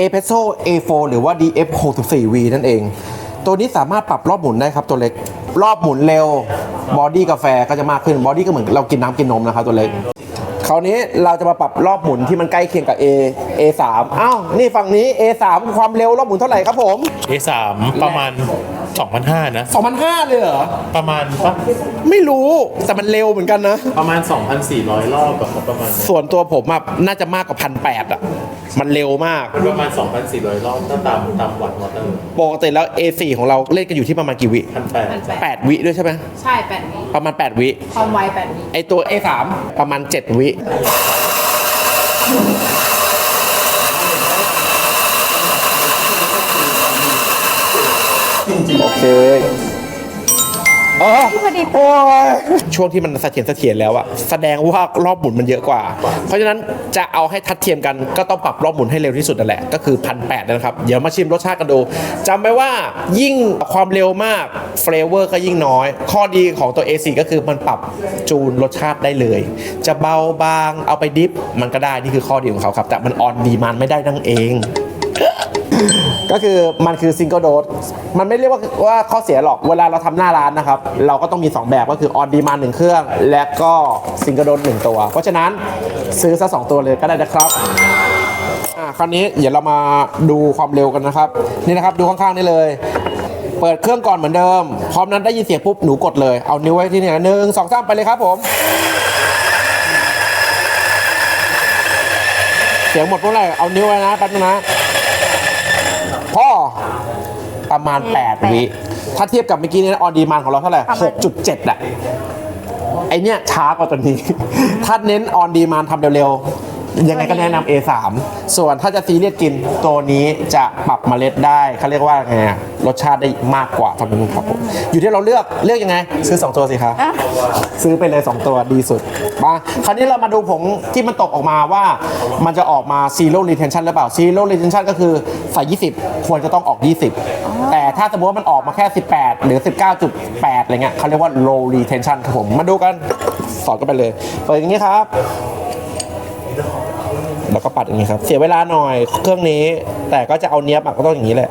a p e s o A4 หรือว่า DF 64 V นั่นเอง ตัวนี้สามารถปรับรอบหมุนได้ครับตัวเล็ก รอบหมุนเร็ว บอดี้กาแฟก็จะมากขึ้น บอดี้ก็เหมือนเรากินน้ำกินนมนะครับตัวเล็ก คราวนี้เราจะมาปรับรอบหมุนที่มันใกล้เคียงกับ A A3 อ้าว นี่ฝั่งนี้ A3 ความเร็วรอบหมุนเท่าไหร่ครับผม A3 ประมาณ 2,500นะ 2,500เลยเหรอ ประมาณปะไม่รู้ แต่มันเร็วเหมือนกันนะ ประมาณ 2,400 รอบแบบประมาณเนี้ยส่วนตัวผมอะน่าจะมากกว่าพันแปดอะ มันเร็วมากประมาณ 2,400 รอบถ้าตามตามวัดมอเตอร์ปกติแล้ว A4 ของเราเล่นกันอยู่ที่ประมาณกี่วิ พันแปด8วิด้วยใช่ไหม ใช่แปดวิประมาณ 8 วิ ความไวแปดวิไอตัว A3 ประมาณ 7 วิโอเค อ๋อพอดีโอ้ยช่วงที่มันเสถียรเสถียรแล้วอะแสดงว่ารอบหมุนมันเยอะกว่า เพราะฉะนั้นจะเอาให้ทัดเทียมกันก็ต้องปรับรอบหมุนให้เร็วที่สุดนั่นแหละก็คือพันแปดนะครับ เดี๋ยวมาชิมรสชาติกันดูจำไว้ว่ายิ่งความเร็วมากเฟลเวอร์ก็ยิ่งน้อย ข้อดีของตัว A4 ก็คือมันปรับจูนรสชาติได้เลย จะเบาบางเอาไปดิฟมันก็ได้นี่คือข้อดีของเขาครับ แต่มันออนดีมันไม่ได้นั่งเอง ก็คือมันคือซิงเกิลโดสมันไม่เรียกว่าว่าข้อเสียหรอกเวลาเราทำหน้าร้านนะครับ เราก็ต้องมี 2 แบบก็คือออนดีมานหนึ่งเครื่อง และก็ซิงเกิลโดสหนึ่งตัว เพราะฉะนั้นซื้อซะสองตัวเลยก็ได้นะครับอ่าคราวนี้เดี๋ยวเรามาดูความเร็วกันนะครับ นี่นะครับดูข้างๆนี่เลยเปิดเครื่องก่อนเหมือนเดิม พร้อมนั้นได้ยินเสียงปุ๊บ หนูกดเลย เอานิ้วไว้ที่นี่นหนึ่งสองสามไปเลยครับผม เสียงหมดเมื่อไหร่เอานิ้วไว้นะแป๊บนึงนะ พ่อประมาณ 8 วิ ถ้าเทียบกับเมื่อกี้นี้ออนดีมานของเราเท่าไหร่ 6.7อะไอเนี้ยช้ากว่าตัวนี้ ถ้าเน้นออนดีมานทำเร็วๆ ยังไงก็แนะนำ A3 ส่วนถ้าจะซีเรียสกินตัวนี้จะปรับเมล็ดได้เขาเรียกว่าไงอะรสชาติได้มากกว่าตัวนี้ครับผมอยู่ที่เราเลือกเลือกยังไง ซื้อ 2 ตัวสิครับซื้อไปเลย 2 ตัวดีสุดมาคราวนี้เรามาดูผงที่มันตกออกมาว่า มันจะออกมา zero retention หรือเปล่า zero retention ก็คือใส่ 20 ควรจะต้องออก 20 แต่ถ้าสมมติว่ามันออกมาแค่ 18 หรือ 19.8 อะไรเงี้ยเขาเรียกว่า low retention ครับผม มาดูกัน สอดกันไปเลย เปิดอย่างนี้ครับแล้ว ก็ปัดอย่างนี้ครับ เสียเวลาหน่อยเครื่องนี้ แต่ก็จะเอาเนี้ยบอะก็ต้องอย่างนี้แหละ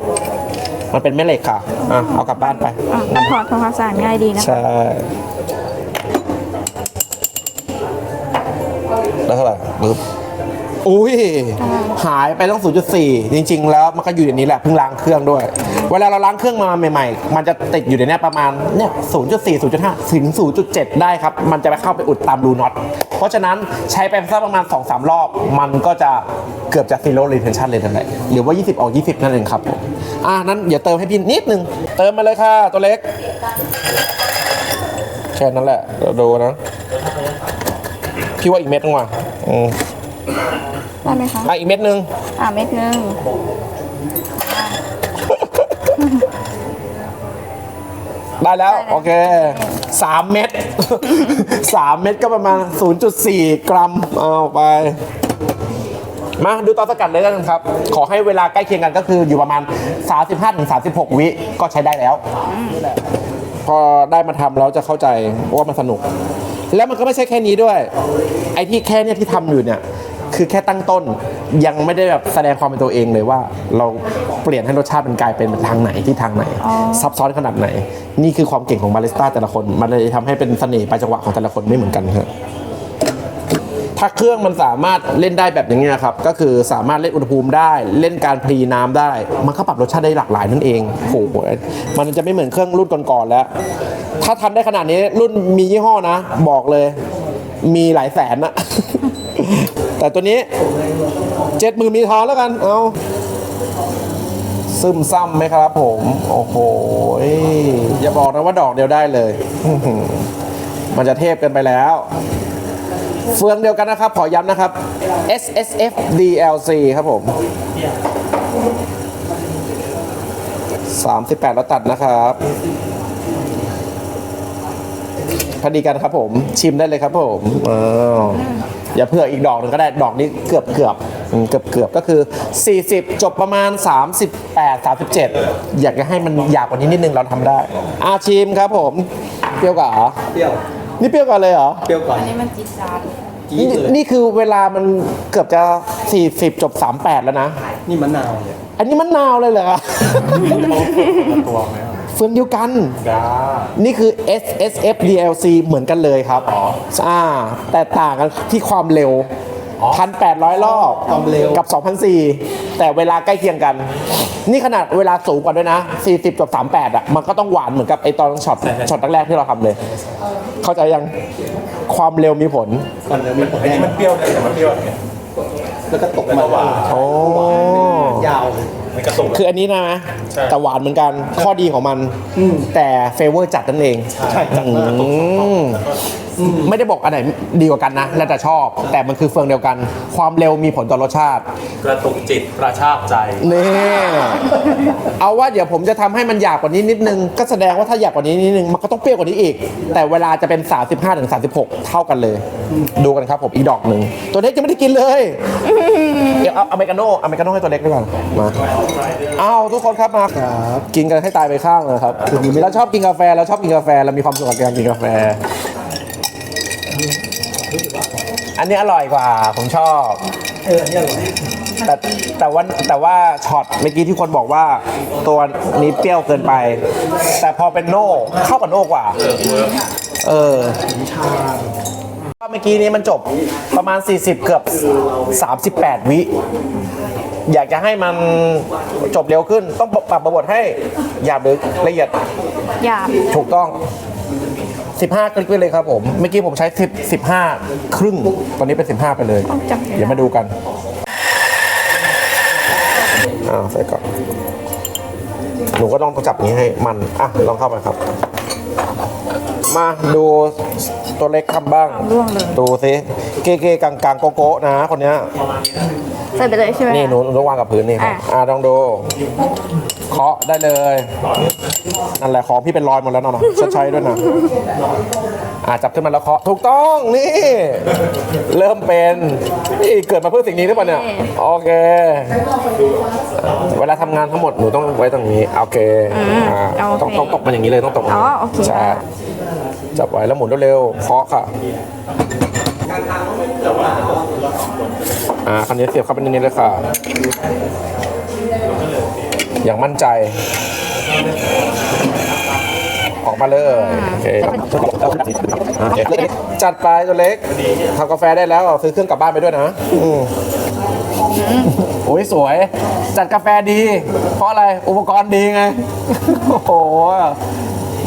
มันเป็นแม่เหล็กค่ะอะเอากลับบ้านไปอะก็ถอดทำความสะอาดง่ายดีนะคะใช่แล้วเท่าไหร่ปึ๊บ อุ้ยหายไปต้อง0.4 จริง ๆ แล้วมันก็อยู่ในนี้แหละเพิ่งล้างเครื่องด้วย เวลาเราล้างเครื่องมาใหม่ ๆ มันจะติดอยู่ในเนี้ยประมาณเนี่ย 0.4 0.5 ถึง 0.7 ได้ครับ มันจะไปเข้าไปอุดตามรูน็อต เพราะฉะนั้นใช้ไปสักประมาณ 2-3 รอบ มันก็จะเกือบจะ zero retention เลยนั่นแหละหรือว่า 20 ออก 20 นั่นเองครับผมอะนั้นเดี๋ยวเติมให้พี่นิดนึง เติมมาเลยค่ะตัวเล็ก แค่นั้นแหละเดี๋ยวดูนะพี่ว่าอีกเม็ดนึงว่ะอืม ได้ไหมคะอะอีกเม็ดนึงอ่าเม็ดนึงได้แล้วได้แล้ว โอเคสามเม็ดสามเม็ดก็ประมาณ 0.4 กรัม เอาไป มาดูตอนสกัดเลยกันครับ ขอให้เวลาใกล้เคียงกันก็คืออยู่ประมาณ 35-36 วิก็ใช้ได้แล้ว พอได้มาทำแล้วจะเข้าใจว่ามันสนุก แล้วมันก็ไม่ใช่แค่นี้ด้วย ไอ้ที่แค่เนี่ยที่ทำอยู่เนี่ย คือแค่ตั้งต้นยังไม่ได้แบบแสดงความเป็นตัวเองเลยว่า เราเปลี่ยนให้รสชาติมันกลายเป็นทางไหนที่ทางไหน ซับซ้อนขนาดไหน นี่คือความเก่งของบาริสต้าแต่ละคน มันเลยทำให้เป็นเสน่ห์ปลายจังหวะของแต่ละคนไม่เหมือนกันครับถ้าเครื่องมันสามารถเล่นได้แบบอย่างเงี้ยครับ ก็คือสามารถเล่นอุณหภูมิได้ เล่นการพรีน้ำได้ มันก็ปรับรสชาติได้หลากหลายนั่นเองโอ้โหมันจะไม่เหมือนเครื่องรุ่นก่อนๆแล้ว ถ้าทำได้ขนาดนี้รุ่นมียี่ห้อนะ บอกเลย มีหลายแสนนะ แต่ตัวนี้เจ็ดหมื่นมีทอนแล้วกันเอาซึมซ้ำไหมครับผม โอ้โหอย่าบอกนะว่าดอกเดียวได้เลย มันจะเทพกันไปแล้ว เฟืองเดียวกันนะครับ ขอย้ำนะครับ S S F D L C ครับผม 38แล้วตัดนะครับ พอดีกันครับผม ชิมได้เลยครับผมอ้าวอย่าเผื่ออีกดอกหนึ่งก็ได้ดอกนี้เกือบเกือบอืมเกือบเกือบก็คือ 40 จบประมาณ 38 37 อยากจะให้มันหยาบกว่านี้นิดนึงเราทำได้ อาชิมครับผมเปรี้ยวกว่าเหรอเปรี้ยว นี่เปรี้ยวกว่าเลยเหรอเปรี้ยวก่อนอันนี้มันจี๊ดจ๊าดจี๊ดเลยนี่คือเวลามันเกือบจะ 40 จบ 38 แล้วนะ นี่มะนาวเนี่ยอันนี้มันนาวเลยเหรอ ตัวไหมอะ เฟืองเดียวกันจ้านี่คือ S S F D L C เหมือนกันเลยครับอ๋ออ่าแต่ต่างกันที่ความเร็ว 1,800 รอบความเร็วกับ 2,004แต่เวลาใกล้เคียงกัน นี่ขนาดเวลาสูงกว่าด้วยนะ 40 กับ 38 อะ มันก็ต้องหวานเหมือนกับไอตอนช็อตช็อตแรกๆที่เราทำเลย เข้าใจยังความเร็วมีผลมันเลยมีผลอันนี้มันเปรี้ยวเลยแต่มันเปรี้ยวเนี่ยแล้วก็ตกมาหวานโอ้ยาวเลย มันกระตุก คืออันนี้นะใช่ แต่หวานเหมือนกันข้อดีของมันแต่เฟเวอร์จัดนั่นเองใช่จัดมากอืมไม่ได้บอกอันไหนดีกว่ากันนะแล้วแต่ชอบ แต่มันคือเฟืองเดียวกัน ความเร็วมีผลต่อรสชาติ กระตุกจิตกระชากใจ นี่เอาว่าเดี๋ยวผมจะทำให้มันหยาบกว่านี้นิดนึง ก็แสดงว่าถ้าหยาบกว่านี้นิดนึง มันก็ต้องเปรี้ยวกว่านี้อีก แต่เวลาจะเป็น 35ถึง36 เท่ากันเลย ดูกันครับผมอีกดอกหนึ่ง ตัวเล็กจะไม่ได้กินเลยเดี๋ยว เอาอเมริกาโน่อเมริกาโน่ให้ตัวเล็กด้วยก่อนมาเอาทุกคนครับมาครับกินกันให้ตายไปข้างเลยครับเราชอบกินกาแฟเราชอบกินกาแฟเรามีความสุขกับการกินกาแฟ อันนี้อร่อยกว่าผมชอบเอออันนี้อร่อยแต่แต่ว่าแต่ว่าช็อตเมื่อกี้ที่คนบอกว่าตัวนี้เปรี้ยวเกินไป แต่พอเป็นโน่เข้ากับโน่กว่า เออ เมื่อกี้นี้มันจบประมาณ 40 เกือบ 38 วิ อยากจะให้มันจบเร็วขึ้น ต้องปรับบทให้หยาบหรือละเอียดหยาบถูกต้อง 15 คลิกไปเลยครับผม เมื่อกี้ผมใช้ 10 15 ครึ่ง ตอนนี้เป็น 15 ไปเลยต้องจับเดี๋ยวมาดูกันอ่าใส่ก่อนหนูก็ต้องจับอย่างนี้ให้มัน อะ ลองเข้าไปครับ มาดู ตัวเล็กทำบ้างร่วงเลย ดูสิเก้เก้กังกังโกโก้นะคนเนี้ยใส่ไปเลยใช่ไหมนี่หนูหนูต้องวางกับพื้นนี่ครับอะอ่าลองดูเคาะได้เลยนั่นแหละของพี่เป็นรอยหมดแล้วเนาะชดใช้ด้วยนะ อ่าจับขึ้นมาแล้วเคาะถูกต้องนี่ เริ่มเป็นนี่เกิดมาเพื่อสิ่งนี้หรือเปล่าเนี่ยโอเค เวลาทำงานทั้งหมดหนูต้องไว้ตรงนี้โอเคอ่าโอเคต้องต้องตกมันอย่างนี้เลยต้องตกมันอ๋อโอเคใช่จับไว้แล้วหมุนเร็วๆเคาะค่ะอ่าคันนี้เสียบเข้าไปในนี้เลยค่ะ อย่างมั่นใจ ออกมาเลยโอเคจัดไปตัวเล็กทำกาแฟได้แล้วซื้อเครื่องกลับบ้านไปด้วยนะอืมโอ้ยสวย จัดกาแฟดี เพราะอะไรอุปกรณ์ดีไง โอ้โห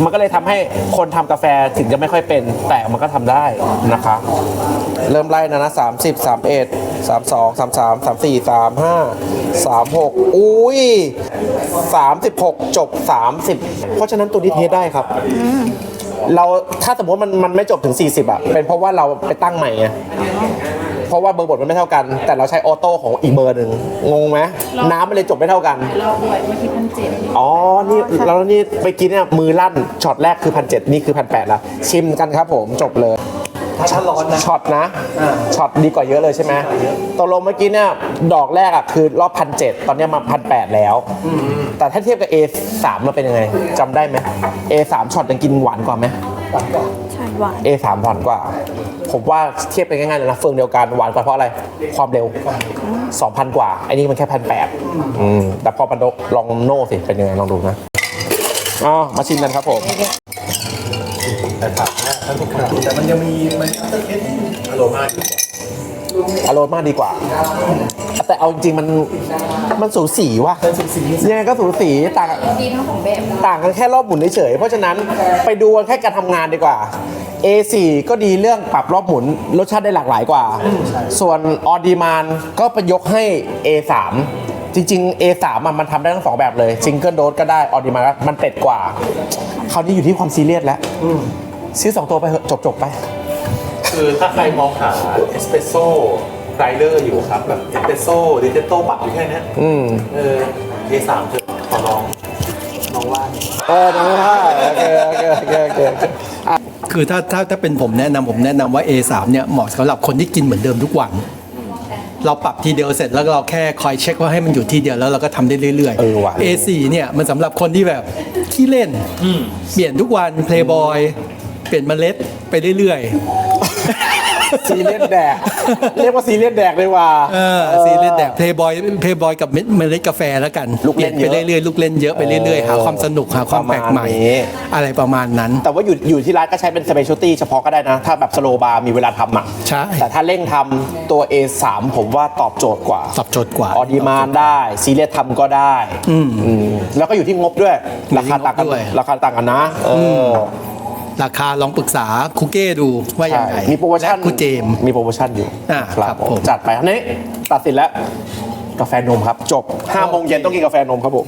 มันก็เลยทำให้คนทำกาแฟถึงจะไม่ค่อยเป็น แต่มันก็ทำได้นะคะ เริ่มไล่นะนะสามสิบสามเอ็ดสามสองสามสามสามสี่สามห้าสามหกอุ้ยสามสิบหกจบสามสิบเพราะฉะนั้นตัวนี้เทสได้ครับ เราถ้าสมมติมันมันไม่จบถึง 40 อะ เป็นเพราะว่าเราไปตั้งใหม่ไง เพราะว่าเบอร์บทมันไม่เท่ากัน แต่เราใช้ออโต้ของอีกเบอร์หนึ่งงงไหมน้ำมันเลยจบไม่เท่ากัน รอบด้วยเมื่อกี้พันเจ็ดอ๋อ นี่แล้วนี่ไปกินเนี่ยมือลั่นช็อตแรกคือพันเนี่คือพันแแล้วชิมกันครับผมจบเลยถ้าถ้าร้อนนะช็อตนะอ่าช็อตดีกว่าเยอะเลยใช่ไหมตกลงเมื่อกี้เนี่ยดอกแรกอะคือรอบพันเตอนเนี้ยมาพันแแล้ว แต่ถ้าเทียบกับ A3 มันเป็นยังไงจำได้ไหม A3 ช็อตยังกินหวานกว่าไหม หวานกว่าใช่หวาน A3 หวานกว่า ผมว่าเทียบกันง่ายๆเลยนะเฟืองเดียวกันหวานกว่าเพราะอะไร ความเร็ว 2,000 กว่าไอ้นี่มันแค่พันแปดแต่พอปันโดลองโน่สิ เป็นยังไงลองดูนะอ๋อมาชิมกันครับผมแต่ผักเนี่ยถ้าทุกคนแต่มันยังมีมันอารมณ์มากอารมณ์มากดีกว่า แต่เอาจริงๆมันมันสูสีว่ะเป็นสีสียังไงก็สูสีต่างดีทั้งของแบบต่างกันแค่รอบหมุนเฉยๆเพราะฉะนั้นไปดูกันแค่การทำงานดีกว่า A4 ก็ดีเรื่องปรับรอบหมุนรสชาติได้หลากหลายกว่า ส่วนออดีมานก็ไปยกให้ A3 จริง ๆ A3 อะมันทำได้ทั้งสองแบบเลยซิงเกิลโดสก็ได้ออดีมานมันเป็ดกว่า คราวนี้อยู่ที่ความซีเรียสแล้วซื้อสองตัวไปเถอะจบๆไป คือถ้าใครมองหาเอสเปรสโซ่ ไรเดอร์อยู่ครับแบบเอสเปรสโซ่ดิเจโต้ปรับอยู่แค่เนี้ยอืมเออ A3 เถอะขอลองลองว่าเออน้องว่าโอเคโอเคโอเคโอเคโอเคคือถ้าถ้าถ้าเป็นผมแนะนำผมแนะนำว่า A3 เนี่ยเหมาะสำหรับคนที่กินเหมือนเดิมทุกวัน เราปรับทีเดียวเสร็จแล้วเราแค่คอยเช็คว่าให้มันอยู่ทีเดียวแล้วเราก็ทำได้เรื่อย เออว่ะ A4 เนี่ยมันสำหรับคนที่แบบขี้เล่นเปลี่ยนทุกวัน Playboy เปลี่ยนเมล็ดไปเรื่อย ซีเรียสแดก เรียกว่าซีเรียสแดกเลยว่า เออซีเรียสแดกเพย์บอยเพย์บอยกับเม็ดเมล็ดกาแฟแล้วกันลูกเล่นปลี่ยไปเยอะเรื่อยๆลูกเล่นเยอะไปเรื่อยๆหาความสนุกหาความแปลกใหม่ ประมาณนี้ อะไรประมาณนั้น แต่ว่าอยู่อยู่ที่ร้านก็ใช้เป็นสเปเชียลตี้เฉพาะก็ได้นะ ถ้าแบบสโลบาร์มีเวลาทำอะใช่ แต่ถ้าเร่งทำตัว A3 ผมว่าตอบโจทย์กว่า ตอบโจทย์กว่า ออดีมานได้ซีเรียสทำก็ได้อืมแล้วก็อยู่ที่งบด้วย ราคาต่างกันด้วย ราคาต่างกันนะเออ ราคาลองปรึกษาคุเก้ดูว่ายังไงใช่มีโปรโมชั่นและคุณเจมส์มีโปรโมชั่นอยู่อ่าครับผมจัดไปอันนี้ตัดสินแล้วกาแฟนมครับ จบ5โมงเย็นต้องกินกาแฟนมครับผม